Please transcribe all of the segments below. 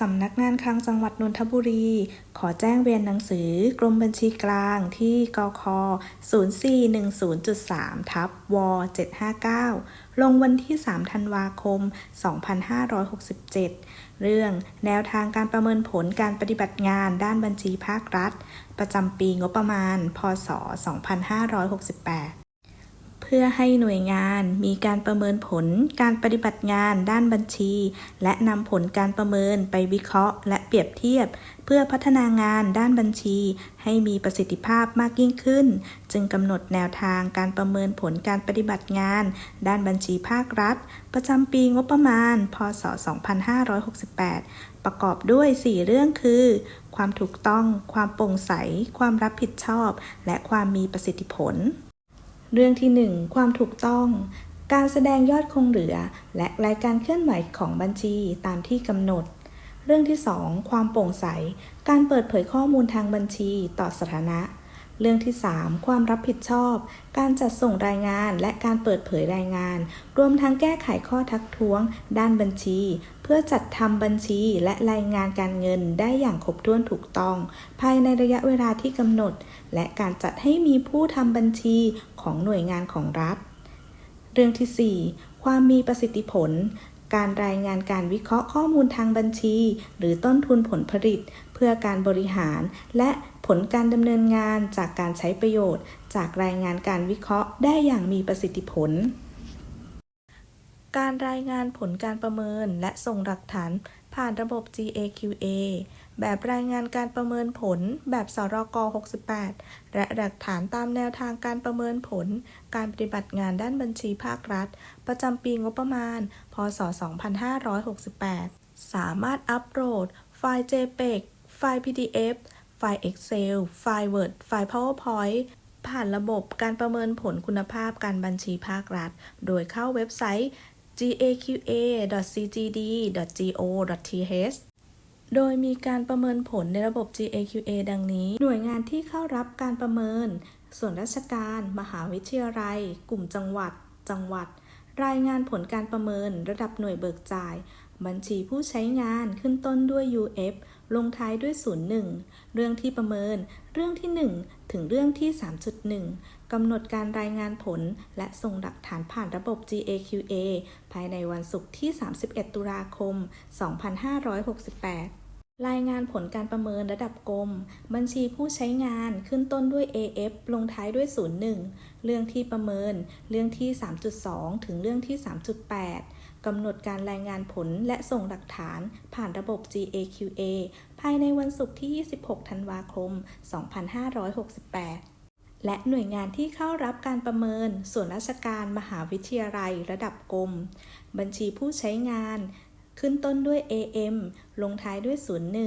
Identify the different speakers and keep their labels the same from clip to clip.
Speaker 1: สำนักงานคลังจังหวัดนนทบุรี ขอแจ้งเวียนหนังสือกรมบัญชีกลางที่กค0410.3 ทับว759 ลงวันที่ 3 ธันวาคม 2567 เรื่องแนวทางการประเมินผลการปฏิบัติงานด้านบัญชีภาครัฐ ประจำปีงบประมาณ พศ 2568 พื่อให้หน่วยงานมีการประเมินผลการปฏิบัติงานด้านบัญชี และนำผลการประเมินไปวิเคราะห์ และเปรียบเทียบ เพื่อพัฒนางานด้านบัญชี ให้มีประสิทธิภาพมากยิ่งขึ้น จึงกำหนดแนวทางการประเมินผลการปฏิบัติงาน ด้านบัญชีภาครัฐ ประจำปีงบประมาณ พศ 2568 ประกอบด้วย 4 เรื่องคือ ความถูกต้อง ความโปร่งใส ความรับผิดชอบ และความมีประสิทธิผล เรื่องที่ 1 ความถูกต้อง การแสดงยอดคงเหลือ และรายการเคลื่อนไหวของบัญชีตามที่กำหนด เรื่องที่ 2 ความโปร่งใส การเปิดเผยข้อมูลทางบัญชีต่อสาธารณะ เรื่องที่ 3 ความรับผิดชอบ การจัดส่งรายงานและการเปิดเผยรายงาน รวมทั้งแก้ไขข้อทักท้วง ด้านบัญชี เพื่อจัดทำบัญชีและรายงานการเงินได้อย่างครบถ้วนถูกต้อง ภายในระยะเวลาที่กำหนด และการจัดให้มีผู้ทำบัญชีของหน่วยงานของรัฐ เรื่องที่ 4 ความมีประสิทธิผล การรายงานการวิเคราะห์ข้อมูลทางบัญชี หรือต้นทุนผลผลิต เพื่อการบริหาร และผลการดำเนินงานจากการใช้ประโยชน์ จากรายงานการวิเคราะห์ได้อย่างมีประสิทธิผล การรายงานผลการประเมินและส่งหลักฐานผ่านระบบ GAQA แบบรายงานการประเมินผล แบบสรก 68 และหลักฐานตามแนวทางการประเมินผล การปฏิบัติงานด้านบัญชีภาครัฐ ประจำปีงบประมาณ พศ 2568 สามารถอัปโหลด ไฟล์ JPEG ไฟล์ PDF ไฟล์ Excel ไฟล์ Word ไฟล์ PowerPoint ผ่านระบบการประเมินผลคุณภาพการบัญชีภาครัฐ โดยเข้าเว็บไซต์ gaqa.cgd.go.th โดยมีการประเมินผลในระบบ GAQA ดังนี้ หน่วยงานที่เข้ารับการประเมิน ส่วนราชการ มหาวิทยาลัย กลุ่มจังหวัด จังหวัด รายงานผลการประเมิน ระดับหน่วยเบิกจ่าย บัญชีผู้ใช้งานขึ้นต้นด้วย UF ลงท้ายด้วย 01 เรื่องที่ประเมิน เรื่องที่ 1 ถึงเรื่องที่ 3.1 กำหนดการรายงานผล และส่งหลักฐานผ่านระบบ GAQA ภายในวันศุกร์ที่ 31 ตุลาคม 2568 รายงานผลการประเมินระดับกรม บัญชีผู้ใช้งานขึ้นต้นด้วย AF ลงท้ายด้วย 01 เรื่องที่ประเมิน เรื่องที่ 3.2 ถึงเรื่องที่ 3.8 กำหนดการรายงานผลและส่งหลักฐานผ่านระบบ GAQA ภายในวันศุกร์ที่ 26 ธันวาคม 2568และหน่วยงานที่เข้ารับการประเมิน ส่วนราชการมหาวิทยาลัยระดับกรม บัญชีผู้ใช้งาน ขึ้นต้นด้วย AM ลงท้ายด้วย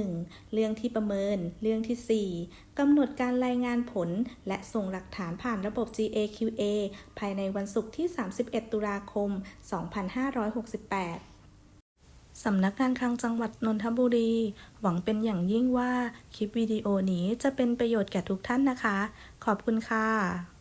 Speaker 1: 01 เรื่องที่ประเมิน เรื่องที่ 4 กำหนดการรายงานผล และส่งหลักฐานผ่านระบบ GAQA ภายในวันศุกร์ที่ 31 ตุลาคม 2568สำนักงานคลังจังหวัดนนทบุรี หวังเป็นอย่างยิ่งว่าคลิปวิดีโอนี้จะเป็นประโยชน์แก่ทุกท่านนะคะ ขอบคุณค่ะ